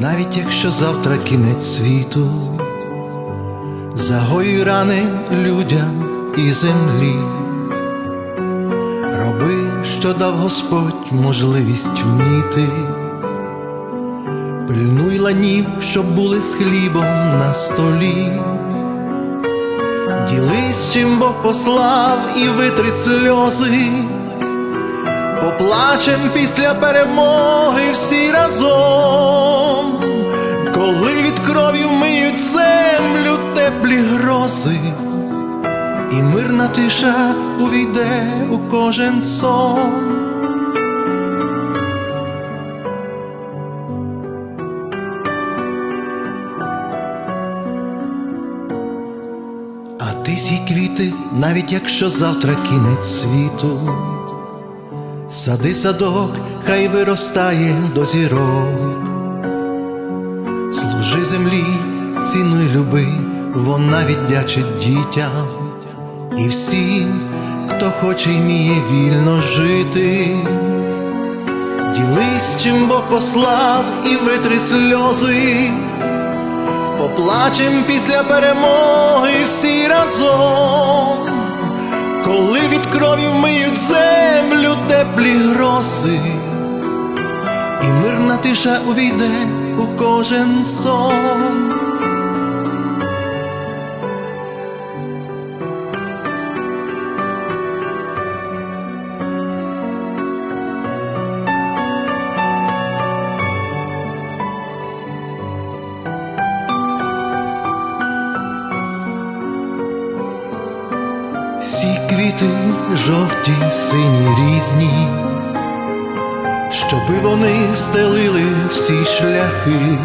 навіть якщо завтра кінець світу, загоюй рани людям і землі, роби, що дав Господь можливість вміти, пильнуй ланів, щоб були з хлібом на столі. Ділись, чим Бог послав і витри сльози, поплачем після перемоги всі разом, коли від кров'ю миють землю теплі грози, і мирна тиша увійде у кожен сон. А ти сій квіти, навіть якщо завтра кінець світу, сади садок, хай виростає до зірок, служи землі, цінуй люби, вона віддячить дітям і всім, хто хоче вміє вільно жити. Ділись, чим Бог послав і витри сльози. Поплачем після перемоги всі разом, теплі грози, і мирна тиша увійде у кожен сон. Всі квіти жовті, сині різні, щоби вони стелили всі шляхи,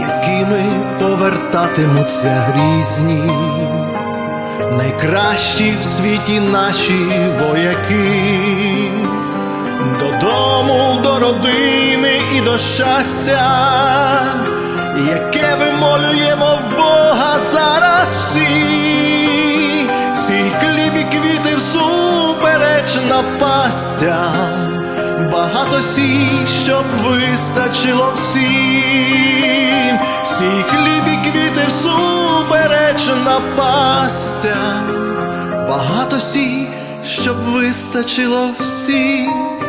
якими повертатимуться грізні, найкращі в світі наші вояки, додому, до родини і до щастя, яке вимолюємо в Бога зараз всупереч багато сій, щоб вистачило всім, всі хліб і квіти всупереч напастям, багато сій, щоб вистачило всім.